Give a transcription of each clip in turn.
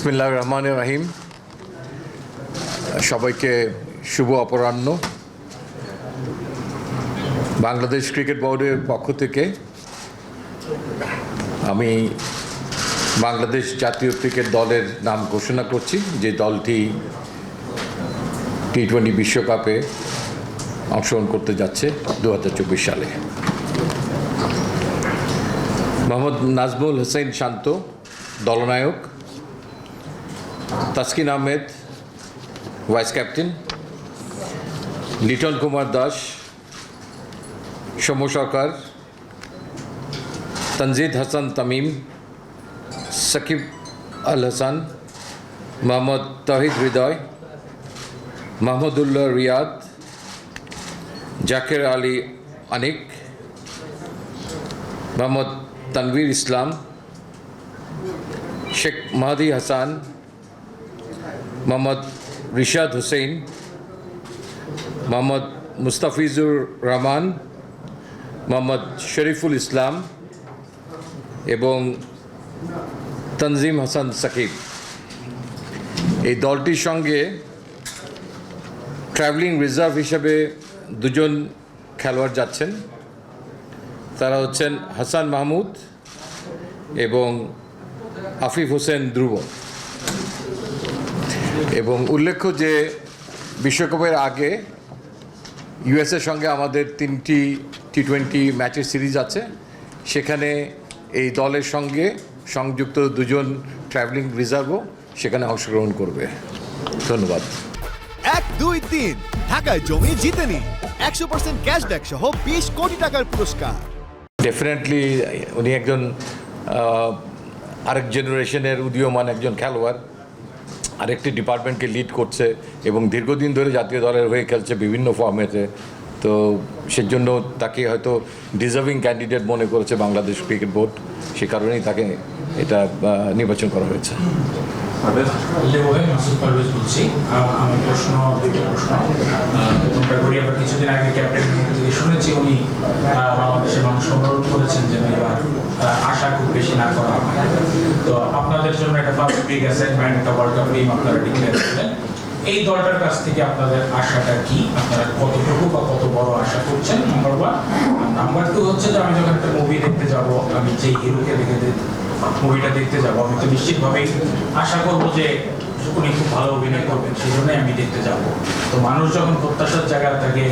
বিসমিল্লাহ রহমান রাহিম। সবাইকে শুভ অপরাহ্ন। বাংলাদেশ ক্রিকেট বোর্ডের পক্ষ থেকে আমি বাংলাদেশ জাতীয় ক্রিকেট দলের নাম ঘোষণা করছি। যে দলটি টি টোয়েন্টি বিশ্বকাপে অংশগ্রহণ করতে যাচ্ছে দু হাজার চব্বিশ সালে। মোহাম্মদ নাজমুল হোসেন শান্ত দলনায়ক। তাসকিন আহমেদ, ভাইস ক্যাপ্টেন, লিটন কুমার দাস সৌম্য সরকার, তনজিদ হাসান তামিম, সাকিব আল হাসান, মোহাম্মদ তহিদ হৃদয়, মাহমুদুল্লাহ রিয়াদ, জাকের আলী আনিক, মোহাম্মদ তানভীর ইসলাম, শেখ মাহাদি হাসান মোহাম্মদ রিশাদ হুসেন মোহাম্মদ মুস্তাফিজুর রহমান, মোহাম্মদ শরীফুল ইসলাম এবং তনজিম হাসান সাকিব। এই দলটির সঙ্গে ট্রাভেলিং রিজার্ভ হিসেবে দুজন খেলোয়াড় যাচ্ছেন। তারা হচ্ছেন হাসান মাহমুদ এবং আফিফ হোসেন ধ্রুব। এবং উল্লেখ্য যে বিশ্বকাপের আগে ইউএসের সঙ্গে আমাদের তিনটি টি টোয়েন্টি ম্যাচের সিরিজ আছে। সেখানে এই দলের সঙ্গে সংযুক্ত দুজন ট্রাভেলিং রিজার্ভও সেখানে অংশগ্রহণ করবে। ধন্যবাদ। এক দুই তিন। ঢাকায় জমি জিতে নিন একশো পার্সেন্ট ক্যাশব্যাক সহ বিশ কোটি টাকার পুরস্কার। ডেফিনেটলি উনি একজন আরেক জেনারেশনের উদীয়মান একজন খেলোয়াড়। আরেকটি ডিপার্টমেন্টকে লিড করছে এবং দীর্ঘদিন ধরে জাতীয় দলের হয়ে খেলছে বিভিন্ন ফর্মেটে তো সেজন্য তাকে হয়তো ডিজার্ভিং ক্যান্ডিডেট মনে করেছে বাংলাদেশ ক্রিকেট বোর্ড সে কারণেই তাকে এটা নির্বাচন করা হয়েছে। আশা খুব বেশি না করা তো আপনাদের জন্য একটা ফার্স্ট অ্যাসাইনমেন্ট একটা ওয়ার্ল্ড কাপ টিম আপনারা ডিক্লেয়ার এই দলটার কাছ থেকে আপনাদের আশাটা কি? আপনারা কতটুকু বা কত বড় আশা করছেন? নাম্বার ওয়ান নাম্বার টু হচ্ছে যে আমি যখন একটা মুভি দেখতে যাব, আমি যে হিরোকে দেখে মুভিটা দেখতে যাব, আমি তো নিশ্চিতভাবেই আশা করব যে উনি খুব ভালো অভিনয় করবেন, সেই জন্যই আমি দেখতে যাব। তো মানুষ যখন প্রত্যাশার জায়গা থেকে,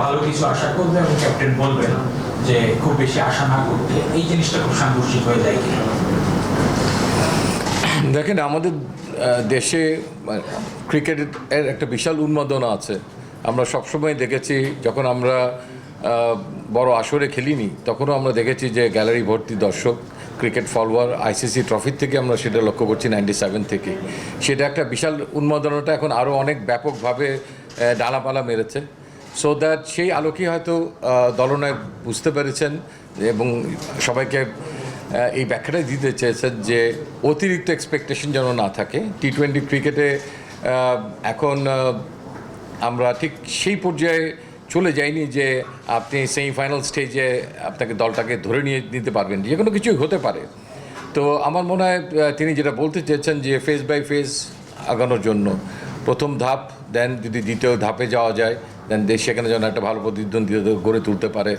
ভালো কিছু আশা করবে এবং ক্যাপ্টেন বলবেন যে খুব বেশি আশা না করতে, এই জিনিসটা খুব সাংঘর্ষিক হয়ে যায় কিনা। দেখেন আমাদের দেশে ক্রিকেটের একটা বিশাল উন্মাদনা আছে। আমরা সবসময় দেখেছি যখন আমরা বড় আসরে খেলিনি তখনও আমরা দেখেছি যে গ্যালারি ভর্তি দর্শক ক্রিকেট ফলোয়ার আইসিসি ট্রফির থেকে আমরা সেটা লক্ষ্য করছি নাইনটি সেভেন থেকে। সেটা একটা বিশাল উন্মাদনাটা এখন আরও অনেক ব্যাপকভাবে ডালাপালা মেরেছে। সো দ্যাট সেই আলোকে হয়তো আহ, দলনায়ক বুঝতে পেরেছেন এবং সবাইকে এই ব্যাখ্যাটাই দিতে চেয়েছেন যে অতিরিক্ত এক্সপেকটেশন যেন না থাকে। টি টোয়েন্টি ক্রিকেটে এখন আমরা ঠিক সেই পর্যায়ে চলে যাইনি যে আপনি সেমিফাইনাল স্টেজে আপনাকে দলটাকে ধরে নিয়ে নিতে পারবেন, যে কোনো কিছুই হতে পারে। তো আমার মনে হয় তিনি যেটা বলতে চেয়েছেন যে ফেস বাই ফেস আগানোর জন্য। প্রথম ধাপ দেন যদি দ্বিতীয় ধাপে যাওয়া যায় দেন দেশ সেখানে যেন একটা ভালো প্রতিদ্বন্দ্বিতা গড়ে তুলতে পারে।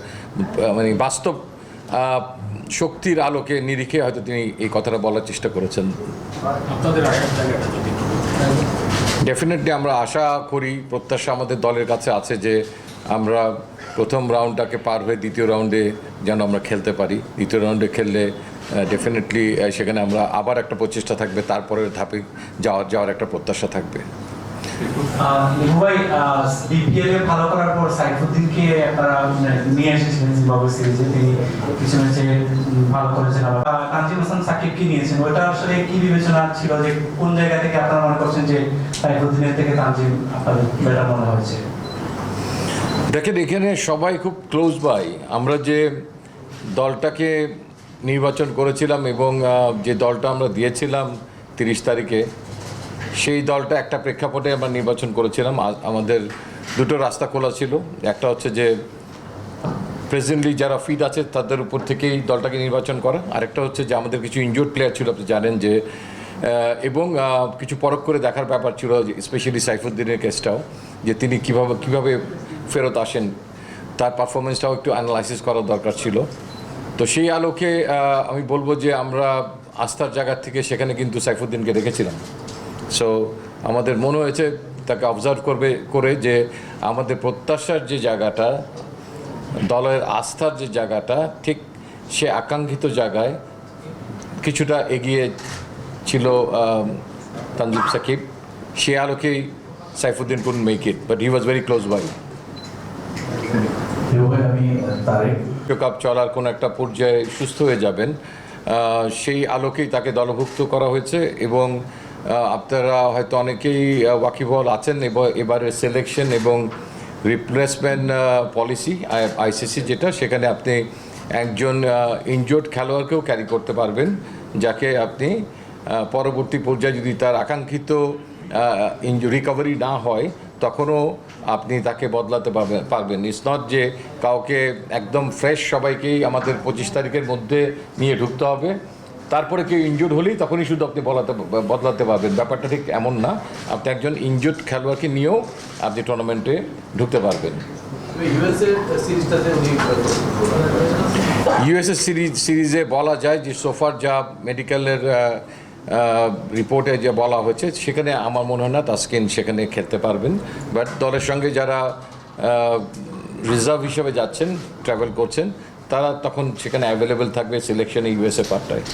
মানে বাস্তব শক্তির আলোকে নিরিখে হয়তো তিনি এই কথাটা বলার চেষ্টা করেছেন। ডেফিনেটলি আমরা আশা করি প্রত্যাশা আমাদের দলের কাছে আছে যে আমরা প্রথম রাউন্ডটাকে পার হয়ে দ্বিতীয় রাউন্ডে যেন আমরা খেলতে পারি। দ্বিতীয় রাউন্ডে খেললে ডেফিনেটলি সেখানে আমরা আবার একটা প্রচেষ্টা থাকবে তারপরের ধাপে যাওয়ার যাওয়ার একটা প্রত্যাশা থাকবে। ভাই বিপিএল এ ভালো করার পর সাইফুদ্দিনকে আপনারা মানে নিয়ে এসেছিলেন জিম্বাবুয়ে সিরিজে তিনি কিছু ম্যাচে ভালো করেছেন। আবার হাসান সাকিবকে নিয়েছেন। ওটা আসলে কি বিবেচনা ছিল যে কোন জায়গা থেকে আপনারা মনে করছেন যে সাইফুদ্দিনের থেকে আপনাদের বেটার মনে হয়েছে? দেখেন, এখানে সবাই খুব ক্লোজ বাই আমরা যে দলটাকে নির্বাচন করেছিলাম এবং যে দলটা আমরা দিয়েছিলাম তিরিশ তারিখে সেই দলটা একটা প্রেক্ষাপটে আমরা নির্বাচন করেছিলাম। আমাদের দুটো রাস্তা খোলা ছিল। একটা হচ্ছে যে প্রেজেন্টলি যারা ফিট আছে তাদের উপর থেকেই দলটাকে নির্বাচন করা। আরেকটা হচ্ছে যে, আমাদের কিছু ইনজোর্ড প্লেয়ার ছিল, আপনি জানেন যে এবং কিছু পরখ করে দেখার ব্যাপার ছিল স্পেশালি সাইফুদ্দিনের কেসটাও যে তিনি কীভাবে কীভাবে ফেরত আসেন। তার পারফরমেন্সটাও একটু অ্যানালাইসিস করার দরকার ছিল। তো সেই আলোকে আমি বলব যে, আমরা আস্থার জায়গা থেকে সেখানে কিন্তু সাইফুদ্দিনকে রেখেছিলাম সো আমাদের মনে হয়েছে তাকে অবজার্ভ করবে করে যে আমাদের প্রত্যাশার যে জায়গাটা দলের আস্থার যে জায়গাটা ঠিক সে আকাঙ্ক্ষিত জায়গায় কিছুটা এগিয়ে ছিল তানজিব সাকিব। সে আলোকেই Saifuddin couldn't make it but he was very close by বিশ্বকাপ চলার কোনো একটা পর্যায়ে সুস্থ হয়ে যাবেন। সেই আলোকেই তাকে দলভুক্ত করা হয়েছে এবং আপনারা হয়তো অনেকেই ওয়াকিবহল আছেন এবং এবারের সিলেকশন এবং রিপ্লেসমেন্ট পলিসি আইসিসি যেটা, সেখানে আপনি একজন ইনজোর্ড খেলোয়াড়কেও ক্যারি করতে পারবেন, যাকে আপনি পরবর্তী পর্যায়ে যদি তার আকাঙ্ক্ষিত রিকভারি না হয়, তখনও আপনি তাকে বদলাতে পারবেন পারবেন। ইটস নট যে কাউকে একদম ফ্রেশ সবাইকেই আমাদের পঁচিশ তারিখের মধ্যে নিয়ে ঢুকতে হবে। তারপরে কেউ ইনজুর্ড হলেই তখনই শুধু আপনি বলাতে বদলাতে পারবেন। ব্যাপারটা ঠিক এমন না। আপনি একজন ইনজুর্ড খেলোয়াড়কে নিয়েও আপনি টুর্নামেন্টে ঢুকতে পারবেন। ইউএসএস সিরিজ সিরিজে বলা যায় যে সোফার যা মেডিকেলের রিপোর্টে যে বলা হয়েছে, সেখানে আমার মনে হয় না তাস্কিন সেখানে খেলতে পারবেন। বাট দলের সঙ্গে যারা রিজার্ভ হিসেবে যাচ্ছেন ট্রাভেল করছেন, তারা তখন সেখানে অ্যাভেলেবেল থাকবে সিলেকশনে ইউএসএ পার্টটায়।